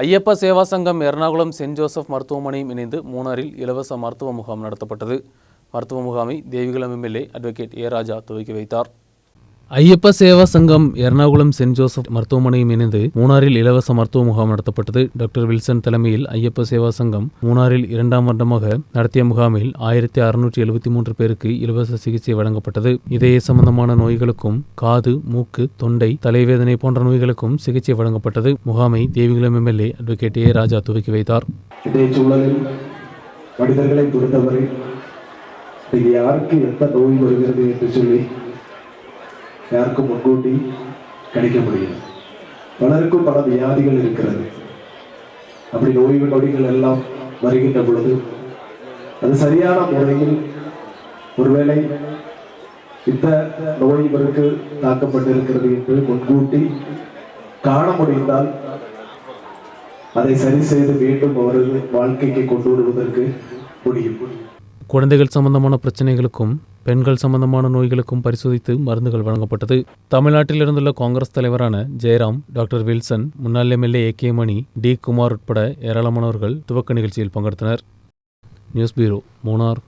ஐயப்ப சேவா சங்கம் Ernakulam send Joseph மருத்துவமனையும் இணைந்து மூணாரில் இலவச மருத்துவ முகாம் நடத்தப்பட்டது. மருத்துவ முகாமை Devikulam MLA advocate A Raja துவக்கி வைத்தார். ஐயப்ப சேவா சங்கம் எர்ணாகுளம் சென்ட் ஜோசப் மருத்துவமனையும் இணைந்து மூணாரில் இலவச மருத்துவ முகாம் நடத்தப்பட்டது. டாக்டர் வில்சன் தலைமையில் ஐயப்ப சேவா சங்கம் மூணாரில் இரண்டாம் வருடமாக நடத்திய முகாமில் ஆயிரத்தி அறுநூற்றி எழுபத்தி மூன்று பேருக்கு இலவச சிகிச்சை வழங்கப்பட்டது. இதய சம்பந்தமான நோய்களுக்கும் காது மூக்கு தொண்டை தலைவேதனை போன்ற நோய்களுக்கும் சிகிச்சை வழங்கப்பட்டது. முகாமை Devikulam MLA advocate A Raja துவக்கி வைத்தார். மனிதர்களை பொறுத்தவரை யாருக்கு எந்த நோய் வருகிறது என்று சொல்லி யாருக்கும் முன்கூட்டி கணிக்க முடியும் பலருக்கும் பல வியாதிகள் இருக்கிறது. அப்படி நோய் நொடிகள் எல்லாம் வருகின்ற பொழுது அது சரியான முறையில் ஒருவேளை இந்த நோய் இவருக்கு தாக்கப்பட்டிருக்கிறது என்று முன்கூட்டி காண முடிந்தால் அதை சரி செய்து மீண்டும் அவரது வாழ்க்கைக்கு கொண்டு வருவதற்கு முடியும். குழந்தைகள் சம்பந்தமான பிரச்சனைகளுக்கும் பெண்கள் சம்பந்தமான நோய்களுக்கும் பரிசோதித்து மருந்துகள் வழங்கப்பட்டது. தமிழ்நாட்டில் இருந்துள்ள காங்கிரஸ் தலைவரான ஜெயராம் டாக்டர் வில்சன் முன்னாள் MLA A K Mani T Kumar உட்பட ஏராளமானவர்கள் துவக்க நிகழ்ச்சியில் பங்கெடுத்தனர். News bureau Munnar.